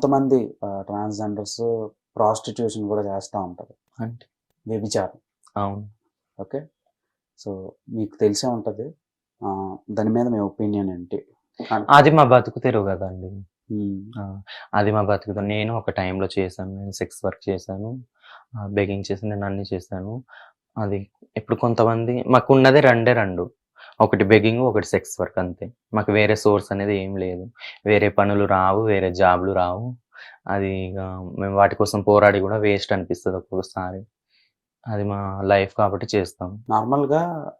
కొంతమంది transgenders prostitution కూడా చేస్తూ ఉంటారు. అంటే? వ్యభిచారం. అవును. ఓకే? సో మీకు తెలిసే ఉంటుంది. దాని మీద మీ ఒపీనియన్ ఏంటి? అది మా బతుకు తెరువు కదండి. అది మా బతుకుతో నేను ఒక టైంలో చేశాను. నేను సెక్స్ వర్క్ చేశాను. బెగింగ్ చేసి నేను అన్ని చేశాను. అది ఇప్పుడు కొంతమంది మాకు ఉన్నదే రెండే రెండు. ఒకటి బెగ్గింగ్ ఒకటి సెక్స్ వర్క్ అంతే. మాకు వేరే సోర్స్ అనేది ఏం లేదు. వేరే పనులు రావు వేరే జాబ్లు రావు. అది ఇక మేము వాటి కోసం పోరాడి కూడా వేస్ట్ అనిపిస్తుంది ఒక్కొక్కసారి. అది మా లైఫ్ కాబట్టి చేస్తాం. నార్మల్గా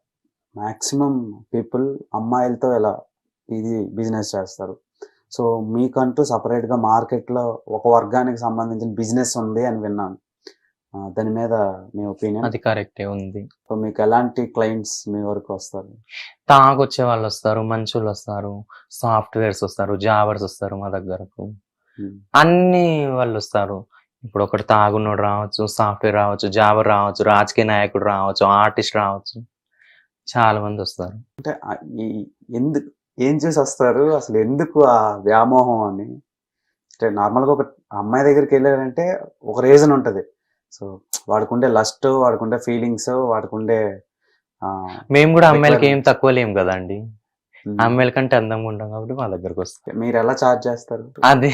మ్యాక్సిమం పీపుల్ అమ్మాయిలతో ఎలా ఇది బిజినెస్ చేస్తారు? సో మీకంటూ సపరేట్గా మార్కెట్లో ఒక వర్గానికి సంబంధించిన బిజినెస్ ఉంది అని విన్నాను. దాని మీద మీ ఒపీనియన్? అది కరెక్టే ఉంది. సో మీకు ఎలాంటి క్లయింట్స్ మీ వరకు వస్తారు? తాగొచ్చే వాళ్ళు వస్తారు మంచోళ్ళు వస్తారు సాఫ్ట్వేర్స్ వస్తారు జావర్స్ వస్తారు మా దగ్గరకు. ఉమ్, అన్ని వాళ్ళు వస్తారు. ఇప్పుడు ఒకటి తాగున్నోడు రావచ్చు సాఫ్ట్వేర్ రావచ్చు జావర్ రావచ్చు రాజకీయ నాయకుడు రావచ్చు ఆర్టిస్ట్ రావచ్చు. చాలా మంది వస్తారు. అంటే ఎందుకు ఏం చేసి వస్తారు? అసలు ఎందుకు ఆ వ్యామోహం అని? అంటే నార్మల్గా ఒక అమ్మాయి దగ్గరికి వెళ్ళారంటే ఒక రీజన్ ఉంటుంది. సో వాడుకుండే లస్ట్ వాడుకుండే ఫీలింగ్స్ వాడుకుండే మేము కూడా అమ్మాయిలకి ఏం. తక్కువ లేము కదండి. అమ్మాయిల కంటే అందంగా ఉంటాం కాబట్టి మా దగ్గరకు వస్తాం మీరు ఎలా చార్జ్ చేస్తారు? అది.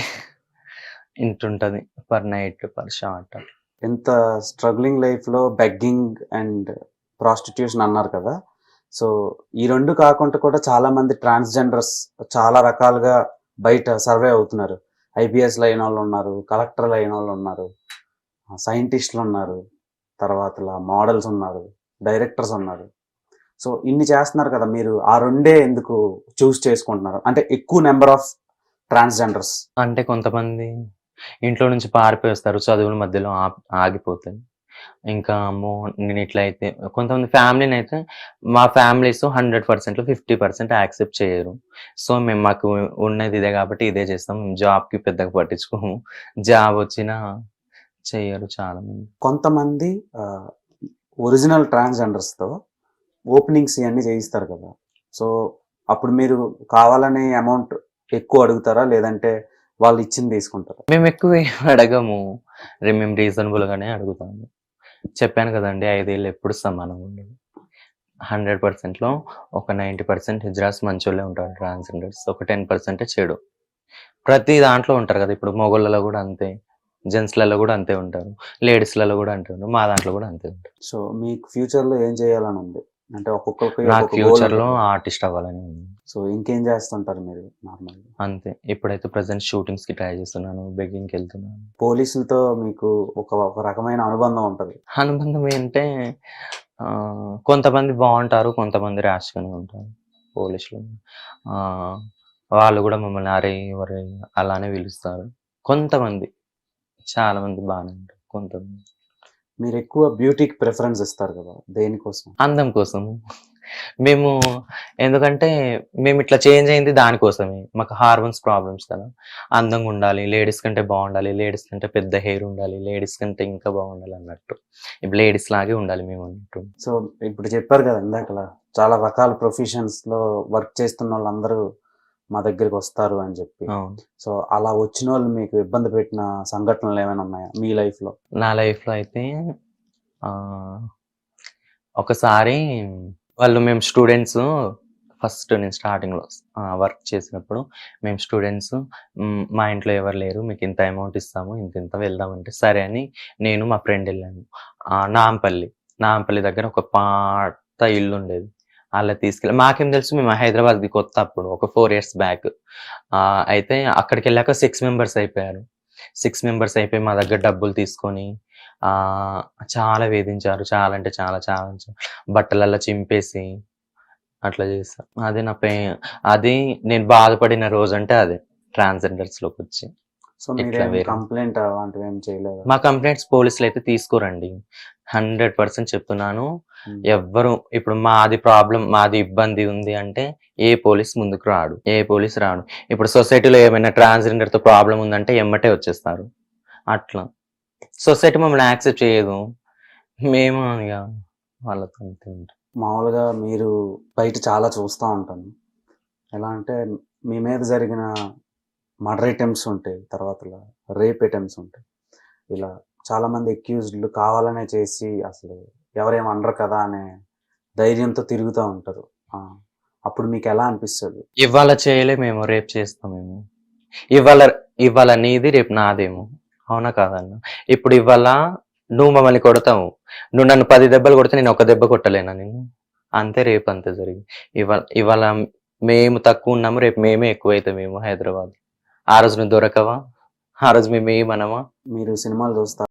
ఇంటుంటది పర్ నైట్ పర్ షార్ట్ ఎంత స్ట్రగ్లింగ్ లైఫ్లో బెగ్గింగ్ అండ్ ప్రాస్టిట్యూషన్ అన్నారు కదా. సో ఈ రెండు కాకుండా కూడా చాలా మంది ట్రాన్స్జెండర్స్ చాలా రకాలుగా బయట సర్వే అవుతున్నారు. ఐపీఎస్లు అయిన వాళ్ళు ఉన్నారు కలెక్టర్లు అయిన వాళ్ళు ఉన్నారు. సైంటిస్టులు ఉన్నారు తర్వాత మోడల్స్ ఉన్నారు డైరెక్టర్స్ ఉన్నారు. సో ఇన్ని చేస్తున్నారు కదా మీరు ఆ రెండే ఎందుకు చూస్ చేసుకుంటున్నారు? అంటే ఎక్కువ నెంబర్ ఆఫ్ ట్రాన్స్జెండర్స్. అంటే కొంతమంది ఇంట్లో నుంచి పారిపోయిస్తారు చదువుల మధ్యలో ఆ- ఆగిపోతాయి ఇంకా అమ్మో నేను ఇట్లా అయితే కొంతమంది ఫ్యామిలీని అయితే మా families hundred percent fifty percent accept చేయరు. సో మేము మాకు ఉన్నది ఇదే కాబట్టి ఇదే చేస్తాం జాబ్కి పెద్దగా పట్టించుకోము. జాబ్ వచ్చినా చెయ్యరు చాలా మంది కొంతమంది ఒరిజినల్తో ఓపెనింగ్స్ ఇవన్నీ చేయిస్తారు కదా. సో అప్పుడు మీరు కావాలనే అమౌంట్ ఎక్కువ అడుగుతారా? లేదంటే వాళ్ళు ఇచ్చింది తీసుకుంటారా? మేము ఎక్కువ అడగము. మేము రీజనబుల్ గానే అడుగుతాము. చెప్పాను కదండి ఐదేళ్ళు ఎప్పుడు సమానంగా ఉండదు. హండ్రెడ్ పర్సెంట్లో ఒక నైంటీ పర్సెంట్ హిజ్రాస్ మంచోళ్ళే ఉంటారు ట్రాన్స్జెండర్స్. ఒక టెన్ పర్సెంట్ చెడు. ప్రతి దాంట్లో ఉంటారు కదా ఇప్పుడు మొగోళ్ళలో కూడా అంతే. జెంట్స్లలో కూడా అంతే ఉంటారు. లేడీస్లలో కూడా అంతే ఉంటారు. మా దాంట్లో కూడా అంతే ఉంటారు. సో మీకు ఫ్యూచర్లో ఏం చేయాలని ఉంది? అంటే ఒక్కొక్కరికి నాకు ఫ్యూచర్లో ఉంటుంది. ఆర్టిస్ట్ అవ్వాలని ఉంది. సో ఇంకేం చేస్తుంటారు మీరు నార్మల్ అంతే. ఇప్పుడైతే ప్రజెంట్ షూటింగ్స్కి ట్రై చేస్తున్నాను. బెగ్గింగ్కి వెళ్తున్నాను. పోలీసులతో మీకు ఒక ఒక రకమైన అనుబంధం ఉంటది. అనుబంధం ఏంటంటే కొంతమంది బాగుంటారు కొంతమంది ర్యాష్ గానే ఉంటారు పోలీసులు. ఆ, వాళ్ళు కూడా మమ్మల్ని అరే వరే అలానే పిలుస్తారు. కొంతమంది చాలా మంది బాగానే ఉంటారు కొంతమంది. మీరు ఎక్కువ బ్యూటీకి ప్రిఫరెన్స్ ఇస్తారు కదా దేనికోసం? అందం కోసం. మేము ఎందుకంటే మేము ఇట్లా చేంజ్ అయింది దానికోసమే. మాకు హార్మోన్స్ ప్రాబ్లమ్స్ కదా. అందంగా ఉండాలి లేడీస్ కంటే బాగుండాలి లేడీస్ కంటే పెద్ద హెయిర్ ఉండాలి లేడీస్ కంటే ఇంకా బాగుండాలి అన్నట్టు. ఇప్పుడు లేడీస్ లాగే ఉండాలి మేము అన్నట్టు. సో ఇప్పుడు చెప్పారు కదా ఇందాకలా చాలా రకాల ప్రొఫెషన్స్లో వర్క్ చేస్తున్న వాళ్ళందరూ మా దగ్గరికి వస్తారు అని చెప్పి. సో అలా వచ్చిన వాళ్ళు మీకు ఇబ్బంది పెట్టిన సంఘటనలు ఏమైనా ఉన్నాయా మీ లైఫ్లో నా లైఫ్లో అయితే ఆ, ఒకసారి వాళ్ళు మేము స్టూడెంట్స్ ఫస్ట్ నేను స్టార్టింగ్లో వర్క్ చేసినప్పుడు మేము స్టూడెంట్స్ మా ఇంట్లో ఎవరు లేరు మీకు ఇంత అమౌంట్ ఇస్తాము ఇంత ఇంత వెళ్దామంటే సరే అని నేను మా ఫ్రెండ్ వెళ్ళాను. నాంపల్లి నాంపల్లి దగ్గర ఒక పాత ఇల్లు ఉండేది. అలా తీసుకెళ్ళి మాకేం తెలుసు మేము హైదరాబాద్కి కొత్త అప్పుడు ఒక ఫోర్ ఇయర్స్ బ్యాక్ అయితే అక్కడికి వెళ్ళాక సిక్స్ మెంబర్స్ అయిపోయారు. సిక్స్ మెంబర్స్ అయిపోయి మా దగ్గర డబ్బులు తీసుకొని చాలా వేధించారు. చాలా అంటే చాలా చాలా బట్టలల్లో చింపేసి అట్లా చేస్తారు అది నా పే అది నేను బాధపడిన రోజు అంటే అదే ట్రాన్స్జెండర్స్లోకి వచ్చి సో మీరేం. కంప్లైంట్ అలాంటివి ఏం చేయలేదు? మా కంప్లైంట్స్ పోలీసులు అయితే తీసుకోరండి. హండ్రెడ్ పర్సెంట్ చెప్తున్నాను. ఎవ్వరు ఇప్పుడు మాది ప్రాబ్లం మాది ఇబ్బంది ఉంది అంటే ఏ పోలీస్ ముందుకు రాడు. ఏ పోలీస్ రాడు. ఇప్పుడు సొసైటీలో ఏమైనా ట్రాన్స్జెండర్తో ప్రాబ్లం ఉందంటే ఎమ్మటే వచ్చేస్తారు. అట్లా. సొసైటీ మమ్మల్ని యాక్సెప్ట్ చేయదు. మేము ఇక వాళ్ళతో. మామూలుగా మీరు బయట చాలా చూస్తూ ఉంటాను ఎలా అంటే మీ మీద జరిగిన మర్డర్ అటెంప్ట్స్ ఉంటాయి తర్వాత రేప్ అటెంప్ట్స్ ఉంటాయి. ఇలా చాలా మంది అక్యూజ్డ్లు కావాలనే చేసి అసలు ఎవరేం అనరు కదా అనే ధైర్యంతో తిరుగుతూ ఉంటారు. అప్పుడు మీకు ఎలా అనిపిస్తుంది? ఇవాళ చేయలే మేము రేపు చేస్తామేమో ఇవాళ ఇవాళ నీది రేపు నాదేమో. అవునా కాదన్న? ఇప్పుడు ఇవాళ నువ్వు మమ్మల్ని కొడతావు. నువ్వు నన్ను పది దెబ్బలు కొడితే నేను ఒక దెబ్బ కొట్టలేనా నేను అంతే రేపు అంతే జరిగింది ఇవాళ ఇవాళ మేము తక్కువ ఉన్నాము రేపు మేమే ఎక్కువ అవుతామేమో హైదరాబాద్ ఆ రోజు నువ్వు దొరకవా? ఆ రోజు మేము ఏమనమా మీరు సినిమాలు చూస్తా